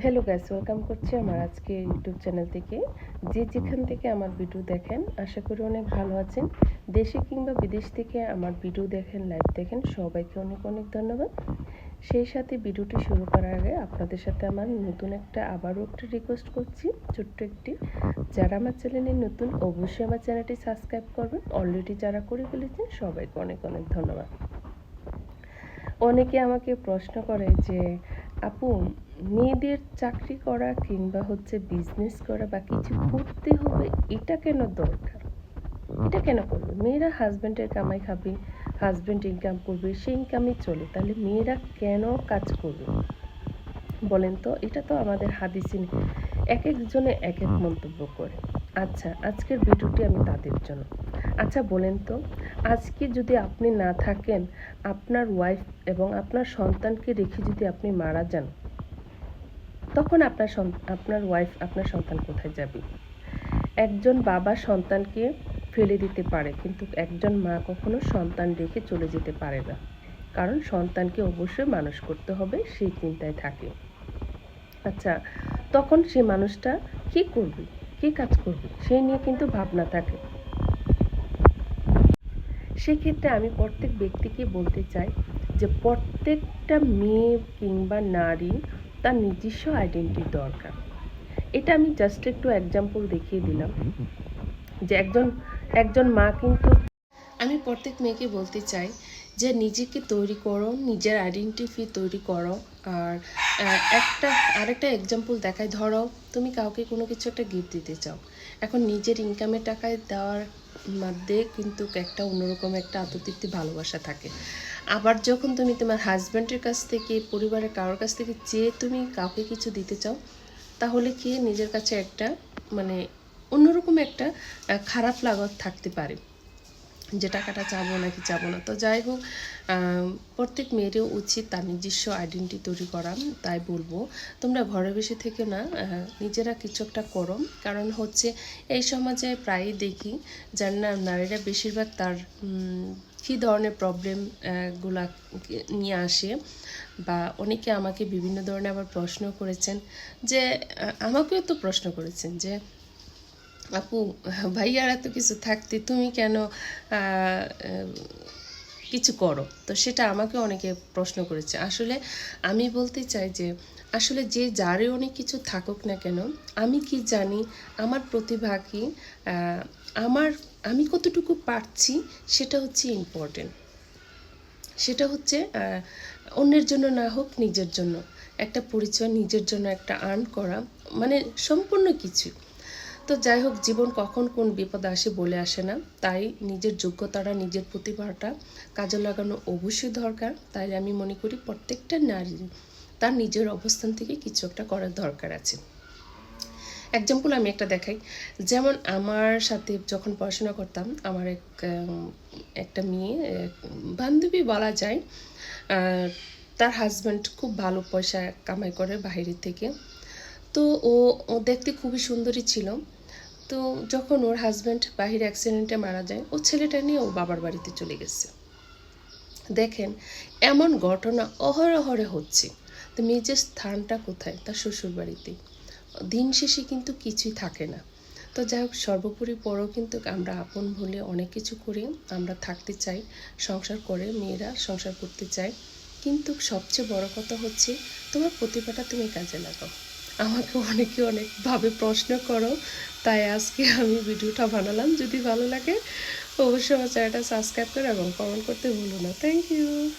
Hello guys welcome করছি আমার আজকে ইউটিউব চ্যানেল থেকে। যে যেখান থেকে আমার ভিডিও দেখেন, আশা করি অনেক ভালো আছেন। দেশে কিংবা বিদেশ থেকে আমার ভিডিও দেখেন লাইভ দেখেন, সবাইকে অনেক অনেক ধন্যবাদ। সেই সাথে ভিডিওটি শুরু করার আগে আপনাদের সাথে আমার নতুন একটা, আবারও একটা রিকোয়েস্ট করছি, ছোট্ট একটি। যারা আমার চ্যানেলে নতুন, অবশ্যই আমার চ্যানেলটি সাবস্ক্রাইব করবেন। অলরেডি যারা করে ফেলেছেন, সবাইকে অনেক অনেক ধন্যবাদ। অনেকে আমাকে প্রশ্ন করে যে, আপু মেয়েদের চাকরি করা কিংবা হচ্ছে বিজনেস করা বা কিছু করতে হবে এটা কেন দরকার? এটা কেন করবে? মেয়েরা হাজব্যান্ডের কামাই খাবে হাজব্যান্ড ইনকাম করবে সেই ইনকামই চলে। তাহলে মেয়েরা কেন কাজ করবে? বলেন তো এটা তো আমাদের হাদিসে। এক একজনে এক এক মন্তব্য করে। আচ্ছা আজকের ভিডিওটি আমি তাদের জন্য। আচ্ছা বলেন তো আজকে যদি আপনি না থাকেন আপনার ওয়াইফ এবং আপনার সন্তানকে রেখে যদি আপনি মারা যান তখন আপনার আপনার ওয়াইফ আপনার সন্তান কোথায় যাবে? একজন বাবা সন্তানকে ফেলে দিতে পারে, কিন্তু একজন মা কখনো সন্তান রেখে চলে যেতে পারে না। কারণ সন্তানকে অবশ্যই মানুষ করতে হবে, সেই চিন্তায় থাকে। আচ্ছা তখন সে মানুষটা কি করবে? কি কাজ করবে? সেই নিয়ে কিন্তু ভাবনা থাকে। সেক্ষেত্রে আমি প্রত্যেক ব্যক্তিকে বলতে চাই যে প্রত্যেকটা মেয়ে কিংবা নারী তার নিজস্ব আইডেন্টি দরকার। এটা আমি জাস্ট একটু এক্সাম্পল দেখিয়ে দিলাম। যে একজন একজন মা কিন্তু আমি প্রত্যেক মেয়েকে বলতে চাই যে নিজেকে তৈরি করো, নিজের আইডেন্টিটি তৈরি করো। আর একটা, আরেকটা এক্সাম্পল দেখায়, ধরো তুমি কাউকে কোনো কিছু একটা গিফট দিতে চাও। এখন নিজের ইনকামের টাকায় দেওয়ার মধ্যে কিন্তু একটা অন্যরকম একটা আত্মতৃপ্তি, ভালোবাসা থাকে। আবার যখন তুমি তোমার হাজব্যান্ডের কাছ থেকে, পরিবারের কারোর কাছ থেকে চেয়ে তুমি কাউকে কিছু দিতে চাও, তাহলে কি নিজের কাছে একটা মানে অন্যরকম একটা খারাপ লাগা থাকতে পারে। যে টাকাটা চাবো নাকি চাবো না। তো যাই হোক প্রত্যেক মেয়েরও উচিত তার নিজস্ব আইডেন্টি তৈরি করা, তাই বলব। তোমরা ঘরে বসে থেকে না নিজেরা কিছু একটা করো। কারণ হচ্ছে এই সমাজে প্রায়ই দেখি যার না, নারীরা বেশিরভাগ তার কী ধরনের প্রবলেমগুলা নিয়ে আসে বা অনেকে আমাকে বিভিন্ন ধরনের আবার প্রশ্ন করেছেন যে আমাকেও তো প্রশ্ন করেছেন যে আপু, ভাইয়ার এত কিছু থাকতে তুমি কেন কিছু করো? তো সেটা আমাকে অনেকে প্রশ্ন করেছে। আসলে আমি বলতে চাই যে, আসলে যে যারে অনেক কিছু থাকুক না কেন, আমি কি জানি আমার প্রতিভা কি আমার, আমি কতটুকু পারছি, সেটা হচ্ছে ইম্পর্টেন্ট সেটা হচ্ছে অন্যের জন্য না হোক, নিজের জন্য। একটা পরিচয় নিজের জন্য একটা আর্ন করা মানে সম্পূর্ণ কিছু। তো যাই হোক, জীবন কখন কোন বিপদ আসে বলে আসে না। তাই নিজের যোগ্যতাটা, নিজের প্রতিভাটা কাজে লাগানো অবশ্যই দরকার। তাই আমি মনে করি প্রত্যেকটা নারী তার নিজের অবস্থান থেকে কিছু একটা করার দরকার আছে। এক্সাম্পল আমি একটা দেখাই। যেমন আমার সাথে যখন পড়াশোনা করতাম, আমার এক একটা মেয়ে বান্ধবী বলা যায় তার হাজব্যান্ড খুব ভালো পয়সা কামাই করে বাইরে থেকে। তো ও দেখতে খুবই সুন্দরী ছিল। তো যখন ওর হাজব্যান্ড বাহিরে অ্যাক্সিডেন্টে মারা যায়, ও ছেলেটা নিয়ে ও বাবার বাড়িতে চলে গেছে। দেখেন, এমন ঘটনা অহরহরে হচ্ছে। তো মেয়ের স্থানটা কোথায়? তার শ্বশুর বাড়িতে দিন শেষে কিন্তু কিছুই থাকে না। তো যাই হোক, সর্বোপরি পরও কিন্তু আমরা আপন ভুলে অনেক কিছু করি, আমরা থাকতে চাই, সংসার করে মেয়েরা সংসার করতে চায়। কিন্তু সবচেয়ে বড় কথা হচ্ছে, তোমার প্রতিভাটা তুমি কাজে লাগাও। আমাকে অনেকে অনেকভাবে প্রশ্ন করো, তাই আজকে আমি ভিডিওটা বানালাম। যদি ভালো লাগে, অবশ্যই আমার চ্যানেলটা সাবস্ক্রাইব করে এবং কমেন্ট করতে ভুলো না। Thank you